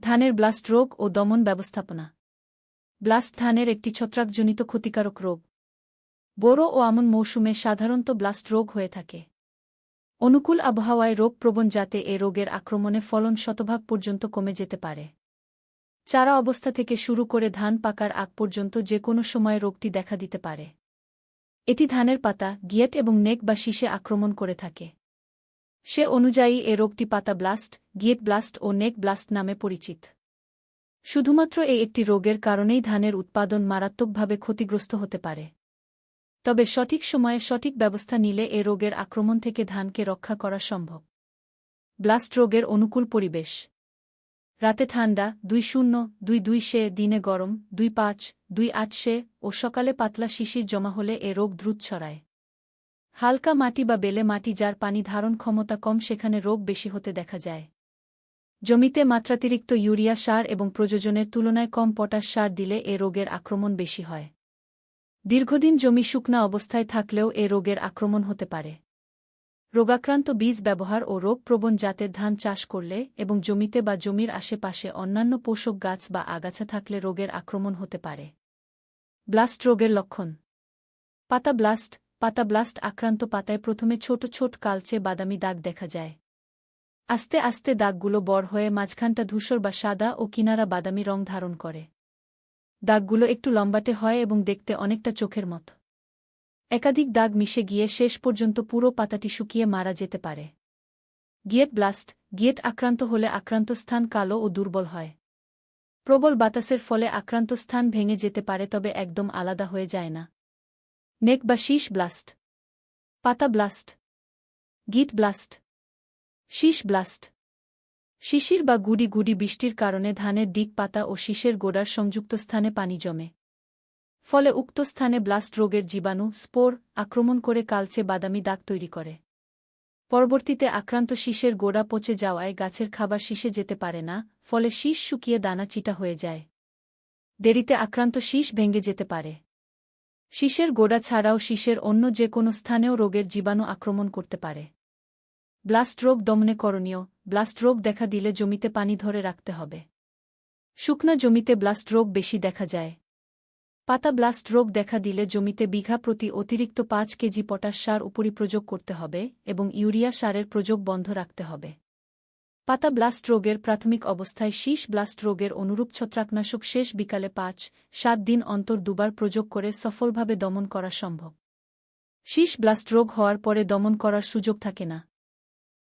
ধানের ব্লাস্ট রোগ ও দমন ব্যবস্থাপনা। ব্লাস্ট ধানের একটি ছত্রাকজনিত ক্ষতিকারক রোগ। বোরো ও আমন মৌসুমে সাধারণত ব্লাস্ট রোগ হয়ে থাকে। অনুকূল আবহাওয়ায় রোগ প্রবণ যাতে এ রোগের আক্রমণে ফলন শতভাগ পর্যন্ত কমে যেতে পারে। চারা অবস্থা থেকে শুরু করে ধান পাকার আগ পর্যন্ত যে কোনো সময় রোগটি দেখা দিতে পারে। এটি ধানের পাতা, গিয়েট এবং নেক বা শীষে আক্রমণ করে থাকে। সে অনুযায়ী এ রোগটি পাতা ব্লাস্ট গিয়েট ব্লাস্ট ও নেক ব্লাস্ট নামে পরিচিত। শুধুমাত্র এই একটি রোগের কারণেই ধানের উৎপাদন মারাত্মকভাবে ক্ষতিগ্রস্ত হতে পারে। তবে সঠিক সময়ে সঠিক ব্যবস্থা নিলে এ রোগের আক্রমণ থেকে ধানকে রক্ষা করা সম্ভব। ব্লাস্ট রোগের অনুকূল পরিবেশ। রাতে ঠান্ডা, দুই শূন্য, দুই দুই সে দিনে গরম, দুই পাঁচ, দুই আট সে ও সকালে পাতলা শিশির জমা হলে এ রোগ দ্রুত ছড়ায়। হালকা মাটি বা বেলে মাটি যার পানি ধারণ ক্ষমতা কম, সেখানে রোগ বেশি হতে দেখা যায়। জমিতে মাত্রাতিরিক্ত ইউরিয়া সার এবং প্রযোজনের তুলনায় কম পটাশ সার দিলে এ রোগের আক্রমণ বেশি হয়। দীর্ঘদিন জমি শুকনা অবস্থায় থাকলেও এ রোগের আক্রমণ হতে পারে। রোগাক্রান্ত বীজ ব্যবহার ও রোগপ্রবণ জাতের ধান চাষ করলে এবং জমিতে বা জমির আশেপাশে অন্যান্য পোষক গাছ বা আগাছা থাকলে রোগের আক্রমণ হতে পারে। ব্লাস্ট রোগের লক্ষণ। পাতা ব্লাস্ট পাতা ব্লাস্ট আক্রান্ত পাতায় প্রথমে ছোট ছোট কালচে বাদামি দাগ দেখা যায়। আস্তে আস্তে দাগগুলো বড় হয়ে মাঝখানটা ধূসর বা সাদা ও কিনারা বাদামি রং ধারণ করে। দাগগুলো একটু লম্বাটে হয় এবং দেখতে অনেকটা চোখের মতো। একাধিক দাগ মিশে গিয়ে শেষ পর্যন্ত পুরো পাতাটি শুকিয়ে মারা যেতে পারে। গিয়েট ব্লাস্ট, গিয়েট আক্রান্ত হলে আক্রান্ত স্থান কালো ও দুর্বল হয়। প্রবল বাতাসের ফলে আক্রান্ত স্থান ভেঙে যেতে পারে তবে একদম আলাদা হয়ে যায় না। নেক বা শীষ ব্লাস্ট পাতা ব্লাস্ট গিট ব্লাস্ট শীষ ব্লাস্ট শিশির বা গুডি গুডি বৃষ্টির কারণে ধানের দিক পাতা ও শীষের গোড়ার সংযুক্ত স্থানে পানি জমে ফলে উক্ত স্থানে ব্লাস্ট রোগের জীবাণু স্পোর আক্রমণ করে কালচে বাদামি দাগ তৈরি করে পরবর্তীতে আক্রান্ত শীষের গোড়া পচে যাওয়ায় গাছের খাবার শীষে যেতে পারে না ফলে শীষ শুকিয়ে দানা চিটা হয়ে যায় দেরিতে আক্রান্ত শীষ ভেঙে যেতে পারে শীষের গোড়া ছাড়াও শীষের অন্য যে কোনো স্থানেও রোগের জীবাণু আক্রমণ করতে পারে। ব্লাস্ট রোগ দমনে করণীয়, ব্লাস্ট রোগ দেখা দিলে জমিতে পানি ধরে রাখতে হবে। শুকনা জমিতে ব্লাস্ট রোগ বেশি দেখা যায়। পাতা ব্লাস্ট রোগ দেখা দিলে জমিতে বিঘা প্রতি অতিরিক্ত পাঁচ কেজি পটাশ সার উপরি প্রযোগ করতে হবে এবং ইউরিয়া সারের প্রযোগ বন্ধ রাখতে হবে। পাতা ব্লাস্ট রোগের প্রাথমিক অবস্থায় শীষ ব্লাস্ট রোগের অনুরূপ ছত্রাকনাশক শেষ বিকালে পাঁচ, সাত দিন অন্তর দুবার প্রযোগ করে সফলভাবে দমন করা সম্ভব। শীষ ব্লাস্ট রোগ হওয়ার পরে দমন করার সুযোগ থাকে না।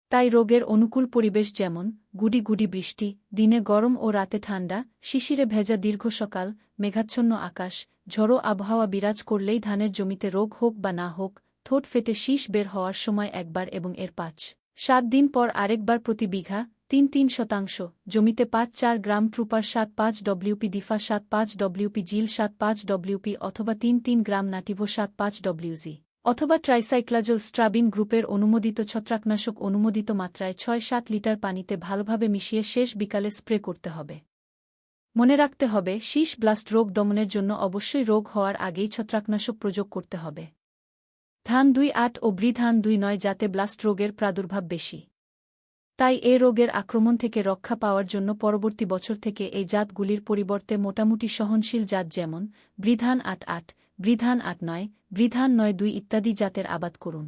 তাই রোগের অনুকূল পরিবেশ যেমন, গুডি গুডি বৃষ্টি, দিনে গরম ও রাতে ঠান্ডা, শিশিরে ভেজা দীর্ঘ সকাল, মেঘাচ্ছন্ন আকাশ, ঝড়ো আবহাওয়া বিরাজ করলেই ধানের জমিতে রোগ হোক বা না হোক, ঠোঁট ফেটে শীষ বের হওয়ার সময় একবার এবং এর পাঁচ। সাত দিন পর আরেকবার প্রতি বিঘা তিন তিন শতাংশ, জমিতে পাঁচ চার গ্রাম ট্রুপার সাত পাঁচ ডব্লিউপি দিফা সাত পাঁচ ডব্লিউপি জিল সাত পাঁচ ডব্লিউপি অথবা তিন তিন গ্রাম নাটিভো সাত পাঁচ ডব্লিউজি অথবা ট্রাইসাইক্লাজল স্ট্রাবিন গ্রুপের অনুমোদিত ছত্রাকনাশক অনুমোদিত মাত্রায় ছয় সাত লিটার পানিতে ভালোভাবে মিশিয়ে শেষ বিকালে স্প্রে করতে হবে। মনে রাখতে হবে, শীষ ব্লাস্ট রোগ দমনের জন্য অবশ্যই রোগ হওয়ার আগেই ছত্রাকনাশক প্রযোগ করতে হবে। ধান দুই আট ও বৃধান দুই নয় যাতে ব্লাস্ট রোগের প্রাদুর্ভাব বেশি। তাই এ রোগের আক্রমণ থেকে রক্ষা পাওয়ার জন্য পরবর্তী বছর থেকে এই জাতগুলির পরিবর্তে মোটামুটি সহনশীল জাত যেমন, বৃধান আট আট, বৃধান আট নয়, বৃধান নয় দুই ইত্যাদি জাতের আবাদ করুন।